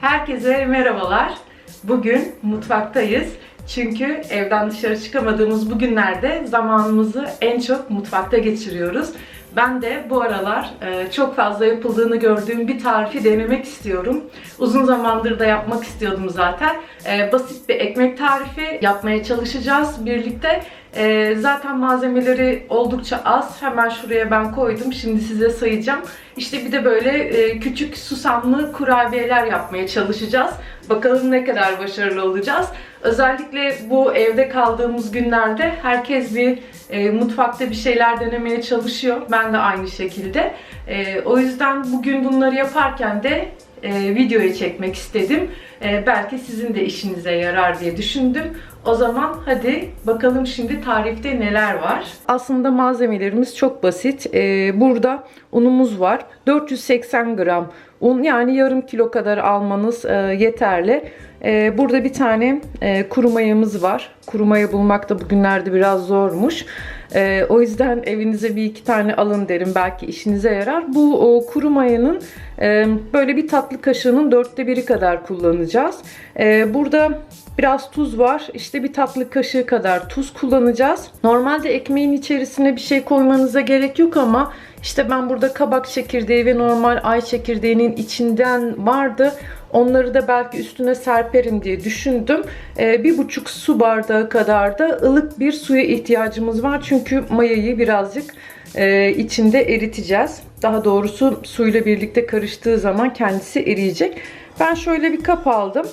Herkese merhabalar. Bugün mutfaktayız. Çünkü evden dışarı çıkamadığımız bu günlerde zamanımızı en çok mutfakta geçiriyoruz. Ben de bu aralar e, çok fazla yapıldığını gördüğüm bir tarifi denemek istiyorum. Uzun zamandır da yapmak istiyordum zaten. E, Basit bir ekmek tarifi yapmaya çalışacağız birlikte. E, Zaten malzemeleri oldukça az. Hemen şuraya ben koydum. Şimdi size sayacağım. İşte bir de böyle e, küçük susamlı kurabiyeler yapmaya çalışacağız. Bakalım ne kadar başarılı olacağız. Özellikle bu evde kaldığımız günlerde herkes bir e, mutfakta bir şeyler denemeye çalışıyor. Ben de aynı şekilde. E, o yüzden bugün bunları yaparken de e, videoya çekmek istedim. E, belki sizin de işinize yarar diye düşündüm. O zaman hadi bakalım şimdi tarifte neler var. Aslında malzemelerimiz çok basit. E, burada unumuz var. 480 gram un yani yarım kilo kadar almanız e, yeterli. E, burada bir tane e, kuru mayamız var. Kuru maya bulmak da bugünlerde biraz zormuş. E, o yüzden evinize bir iki tane alın derim. Belki işinize yarar. Bu o, kuru mayanın e, böyle bir tatlı kaşığının dörtte biri kadar kullanacağız. E, burada Biraz tuz var. İşte bir tatlı kaşığı kadar tuz kullanacağız. Normalde ekmeğin içerisine bir şey koymanıza gerek yok ama işte ben burada kabak çekirdeği ve normal ay çekirdeğinin içinden vardı. Onları da belki üstüne serperim diye düşündüm. Ee, bir buçuk su bardağı kadar da ılık bir suya ihtiyacımız var. Çünkü mayayı birazcık e, içinde eriteceğiz. Daha doğrusu suyla birlikte karıştığı zaman kendisi eriyecek. Ben şöyle bir kap aldım.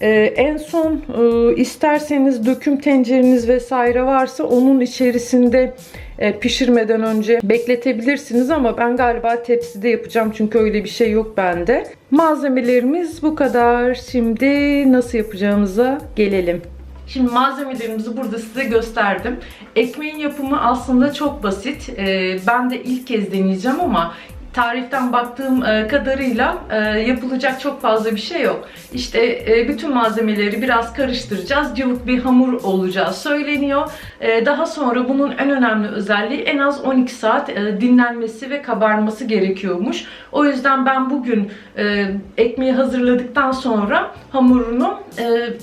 Ee, en son e, isterseniz döküm tencereniz vesaire varsa onun içerisinde pişirmeden önce bekletebilirsiniz ama ben galiba tepside yapacağım çünkü öyle bir şey yok bende. Malzemelerimiz bu kadar. Şimdi nasıl yapacağımıza gelelim. Şimdi malzemelerimizi burada size gösterdim. Ekmeğin yapımı aslında çok basit. Ee, ben de ilk kez deneyeceğim ama tariften baktığım e, kadarıyla e, yapılacak çok fazla bir şey yok. İşte e, bütün malzemeleri biraz karıştıracağız. Cıvık bir hamur olacağı söyleniyor. Daha sonra bunun en önemli özelliği en az 12 saat dinlenmesi ve kabarması gerekiyormuş. O yüzden ben bugün ekmeği hazırladıktan sonra hamurunu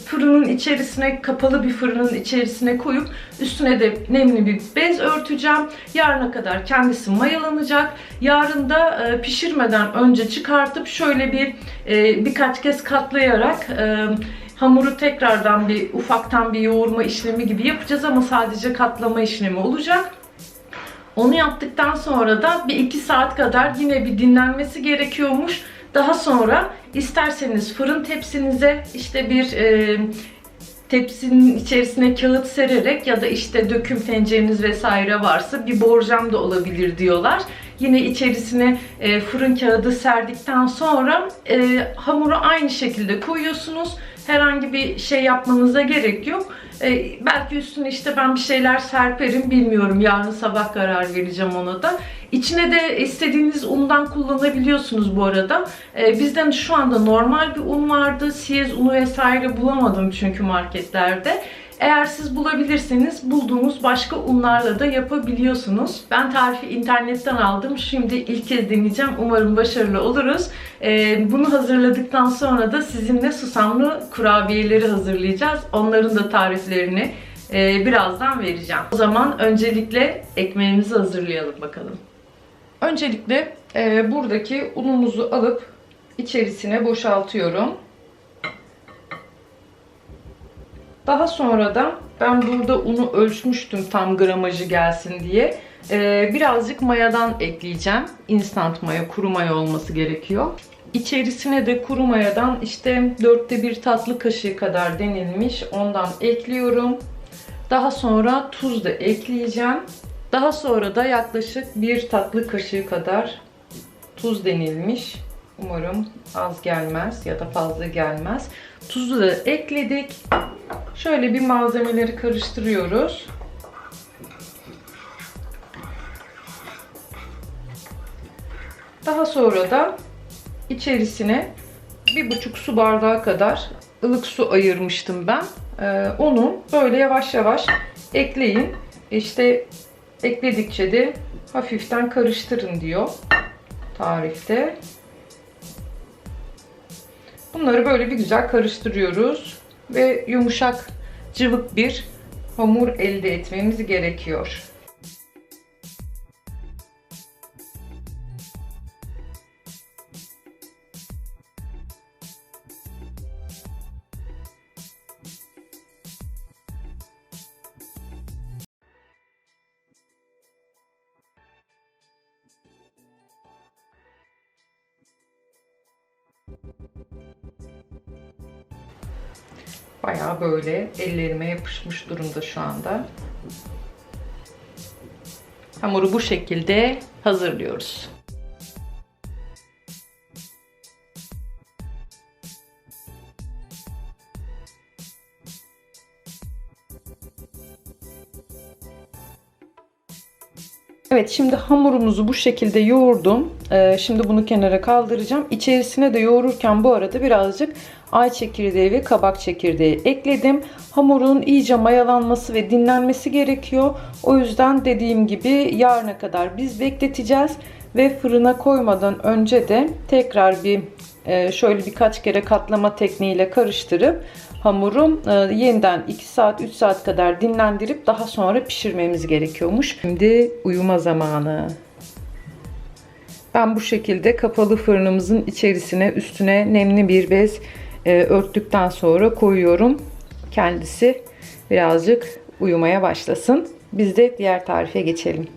fırının içerisine kapalı bir fırının içerisine koyup üstüne de nemli bir bez örteceğim. Yarına kadar kendisi mayalanacak. Yarın da e, pişirmeden önce çıkartıp şöyle bir e, birkaç kez katlayarak e, hamuru tekrardan bir ufaktan bir yoğurma işlemi gibi yapacağız ama sadece katlama işlemi olacak. Onu yaptıktan sonra da bir iki saat kadar yine bir dinlenmesi gerekiyormuş. Daha sonra isterseniz fırın tepsinize işte bir e, tepsinin içerisine kağıt sererek ya da işte döküm tencereniz vesaire varsa bir borcam da olabilir diyorlar. Yine içerisine e, fırın kağıdı serdikten sonra e, hamuru aynı şekilde koyuyorsunuz. Herhangi bir şey yapmanıza gerek yok. E, belki üstüne işte ben bir şeyler serperim bilmiyorum. Yarın sabah karar vereceğim ona da. İçine de istediğiniz undan kullanabiliyorsunuz bu arada. E, bizden şu anda normal bir un vardı. Siyez unu vesaire bulamadım çünkü marketlerde. Eğer siz bulabilirseniz bulduğunuz başka unlarla da yapabiliyorsunuz. Ben tarifi internetten aldım. Şimdi ilk kez deneyeceğim. Umarım başarılı oluruz. Ee, bunu hazırladıktan sonra da sizinle susamlı kurabiyeleri hazırlayacağız. Onların da tariflerini e, birazdan vereceğim. O zaman öncelikle ekmeğimizi hazırlayalım bakalım. Öncelikle e, buradaki unumuzu alıp içerisine boşaltıyorum. Daha sonra da ben burada unu ölçmüştüm tam gramajı gelsin diye. Ee, birazcık mayadan ekleyeceğim. Instant maya, kuru maya olması gerekiyor. İçerisine de kuru mayadan işte dörtte bir tatlı kaşığı kadar denilmiş. Ondan ekliyorum. Daha sonra tuz da ekleyeceğim. Daha sonra da yaklaşık bir tatlı kaşığı kadar tuz denilmiş. Umarım az gelmez ya da fazla gelmez. Tuzu da ekledik. Şöyle bir malzemeleri karıştırıyoruz. Daha sonra da içerisine bir buçuk su bardağı kadar ılık su ayırmıştım ben. Ee, onu böyle yavaş yavaş ekleyin. İşte ekledikçe de hafiften karıştırın diyor tarifte. Bunları böyle bir güzel karıştırıyoruz ve yumuşak cıvık bir hamur elde etmemiz gerekiyor. Böyle ellerime yapışmış durumda şu anda. Hamuru bu şekilde hazırlıyoruz. Evet şimdi hamurumuzu bu şekilde yoğurdum. Ee, şimdi bunu kenara kaldıracağım. İçerisine de yoğururken bu arada birazcık ay çekirdeği ve kabak çekirdeği ekledim. Hamurun iyice mayalanması ve dinlenmesi gerekiyor. O yüzden dediğim gibi yarına kadar biz bekleteceğiz. Ve fırına koymadan önce de tekrar bir e, şöyle birkaç kere katlama tekniğiyle karıştırıp hamuru e, yeniden 2 saat 3 saat kadar dinlendirip daha sonra pişirmemiz gerekiyormuş. Şimdi uyuma zamanı. Ben bu şekilde kapalı fırınımızın içerisine üstüne nemli bir bez e, örttükten sonra koyuyorum. Kendisi birazcık uyumaya başlasın. Biz de diğer tarife geçelim.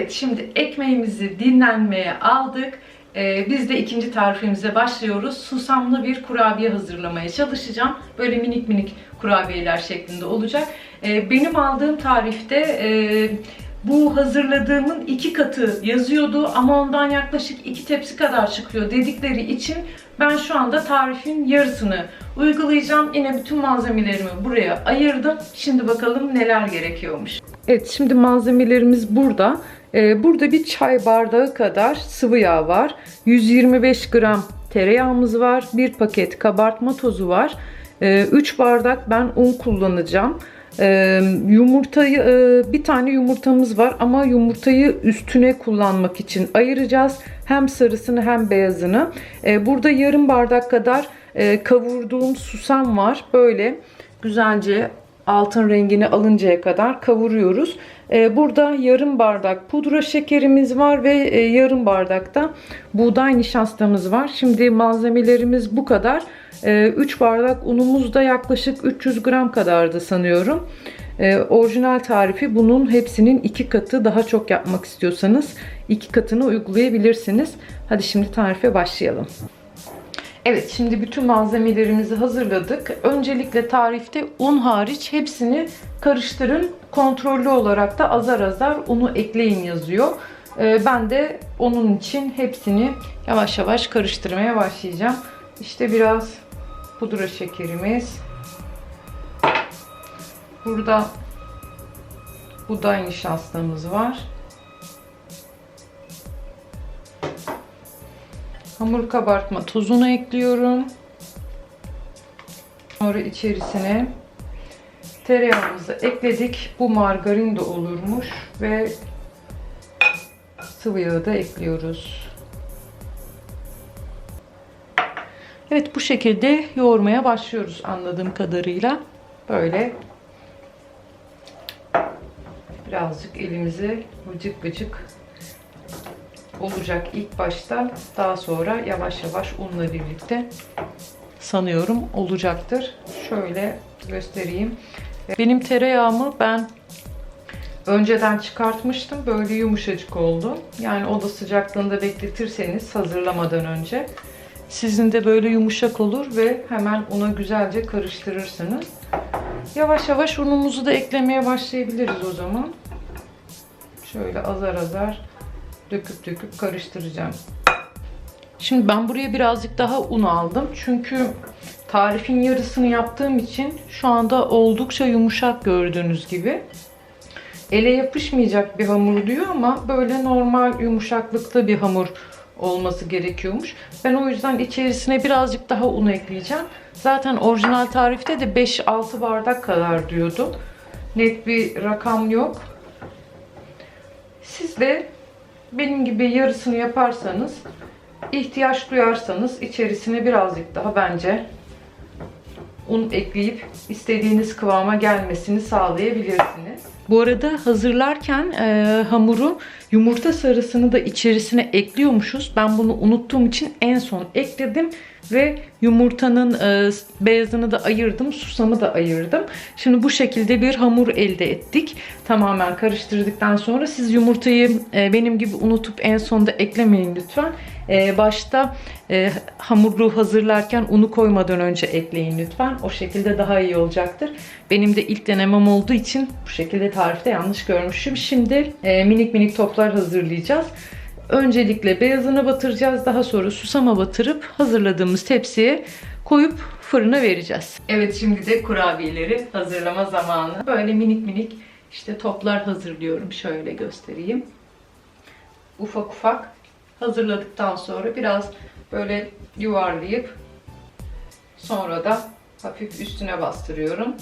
Evet şimdi ekmeğimizi dinlenmeye aldık. Ee, biz de ikinci tarifimize başlıyoruz. Susamlı bir kurabiye hazırlamaya çalışacağım. Böyle minik minik kurabiyeler şeklinde olacak. Ee, benim aldığım tarifte e, bu hazırladığımın iki katı yazıyordu ama ondan yaklaşık iki tepsi kadar çıkıyor dedikleri için ben şu anda tarifin yarısını uygulayacağım. Yine bütün malzemelerimi buraya ayırdım. Şimdi bakalım neler gerekiyormuş. Evet şimdi malzemelerimiz burada. Ee, burada bir çay bardağı kadar sıvı yağ var. 125 gram tereyağımız var. Bir paket kabartma tozu var. 3 bardak ben un kullanacağım. Ee, yumurtayı e, bir tane yumurtamız var ama yumurtayı üstüne kullanmak için ayıracağız. Hem sarısını hem beyazını. Ee, burada yarım bardak kadar e, kavurduğum susam var. Böyle güzelce altın rengini alıncaya kadar kavuruyoruz. Ee, burada yarım bardak pudra şekerimiz var ve e, yarım bardakta buğday nişastamız var. Şimdi malzemelerimiz bu kadar. 3 bardak unumuz da yaklaşık 300 gram kadardı sanıyorum. Orijinal tarifi bunun hepsinin iki katı daha çok yapmak istiyorsanız iki katını uygulayabilirsiniz. Hadi şimdi tarife başlayalım. Evet şimdi bütün malzemelerimizi hazırladık. Öncelikle tarifte un hariç hepsini karıştırın. Kontrollü olarak da azar azar unu ekleyin yazıyor. Ee, ben de onun için hepsini yavaş yavaş karıştırmaya başlayacağım. İşte biraz pudra şekerimiz. Burada buğday nişastamız var. Hamur kabartma tozunu ekliyorum. Sonra içerisine tereyağımızı ekledik. Bu margarin de olurmuş ve sıvı yağı da ekliyoruz. Evet bu şekilde yoğurmaya başlıyoruz anladığım kadarıyla. Böyle birazcık elimizi vıcık vıcık olacak ilk başta. Daha sonra yavaş yavaş unla birlikte sanıyorum olacaktır. Şöyle göstereyim. Benim tereyağımı ben önceden çıkartmıştım. Böyle yumuşacık oldu. Yani oda sıcaklığında bekletirseniz hazırlamadan önce sizin de böyle yumuşak olur ve hemen una güzelce karıştırırsınız. Yavaş yavaş unumuzu da eklemeye başlayabiliriz o zaman. Şöyle azar azar döküp döküp karıştıracağım. Şimdi ben buraya birazcık daha un aldım. Çünkü tarifin yarısını yaptığım için şu anda oldukça yumuşak gördüğünüz gibi. Ele yapışmayacak bir hamur diyor ama böyle normal yumuşaklıkta bir hamur olması gerekiyormuş. Ben o yüzden içerisine birazcık daha un ekleyeceğim. Zaten orijinal tarifte de 5-6 bardak kadar diyordu. Net bir rakam yok. Siz de benim gibi yarısını yaparsanız ihtiyaç duyarsanız içerisine birazcık daha bence un ekleyip istediğiniz kıvama gelmesini sağlayabilirsiniz. Bu arada hazırlarken e, hamuru yumurta sarısını da içerisine ekliyormuşuz. Ben bunu unuttuğum için en son ekledim ve yumurtanın e, beyazını da ayırdım, susamı da ayırdım. Şimdi bu şekilde bir hamur elde ettik. Tamamen karıştırdıktan sonra siz yumurtayı e, benim gibi unutup en sonda eklemeyin lütfen. E, başta e, hamuru hazırlarken unu koymadan önce ekleyin lütfen. O şekilde daha iyi olacaktır. Benim de ilk denemem olduğu için bu şekilde tarifte yanlış görmüşüm. Şimdi e, minik minik toplar hazırlayacağız. Öncelikle beyazını batıracağız. Daha sonra susama batırıp hazırladığımız tepsiye koyup fırına vereceğiz. Evet şimdi de kurabiyeleri hazırlama zamanı. Böyle minik minik işte toplar hazırlıyorum. Şöyle göstereyim. Ufak ufak hazırladıktan sonra biraz böyle yuvarlayıp sonra da hafif üstüne bastırıyorum.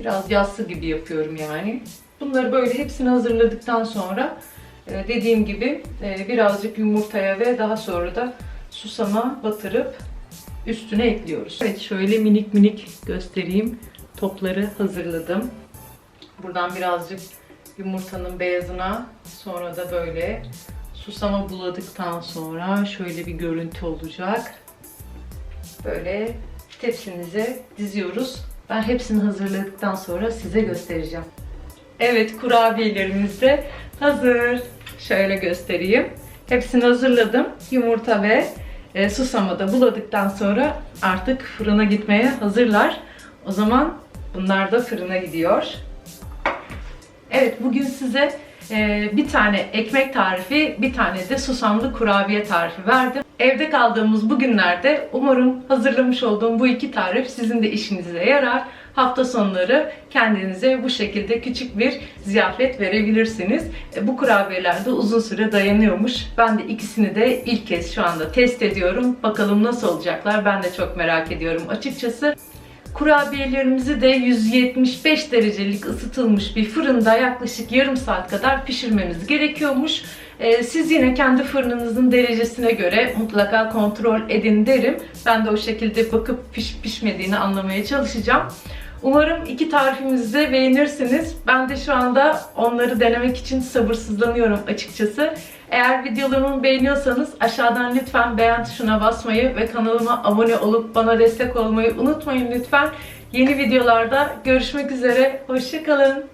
Biraz yassı gibi yapıyorum yani. Bunları böyle hepsini hazırladıktan sonra e, dediğim gibi e, birazcık yumurtaya ve daha sonra da susama batırıp üstüne ekliyoruz. Evet şöyle minik minik göstereyim. Topları hazırladım. Buradan birazcık yumurtanın beyazına sonra da böyle susama buladıktan sonra şöyle bir görüntü olacak. Böyle tepsimize diziyoruz. Ben hepsini hazırladıktan sonra size göstereceğim. Evet kurabiyelerimiz de hazır. Şöyle göstereyim. Hepsini hazırladım. Yumurta ve e, susamı da buladıktan sonra artık fırına gitmeye hazırlar. O zaman bunlar da fırına gidiyor. Evet bugün size e, bir tane ekmek tarifi, bir tane de susamlı kurabiye tarifi verdim. Evde kaldığımız bu günlerde umarım hazırlamış olduğum bu iki tarif sizin de işinize yarar. Hafta sonları kendinize bu şekilde küçük bir ziyafet verebilirsiniz. E, bu kurabiyeler de uzun süre dayanıyormuş. Ben de ikisini de ilk kez şu anda test ediyorum. Bakalım nasıl olacaklar ben de çok merak ediyorum açıkçası. Kurabiyelerimizi de 175 derecelik ısıtılmış bir fırında yaklaşık yarım saat kadar pişirmemiz gerekiyormuş. Ee, siz yine kendi fırınınızın derecesine göre mutlaka kontrol edin derim. Ben de o şekilde bakıp pişip pişmediğini anlamaya çalışacağım. Umarım iki tarifimizi beğenirsiniz. Ben de şu anda onları denemek için sabırsızlanıyorum açıkçası. Eğer videolarımı beğeniyorsanız aşağıdan lütfen beğen tuşuna basmayı ve kanalıma abone olup bana destek olmayı unutmayın lütfen. Yeni videolarda görüşmek üzere. Hoşçakalın.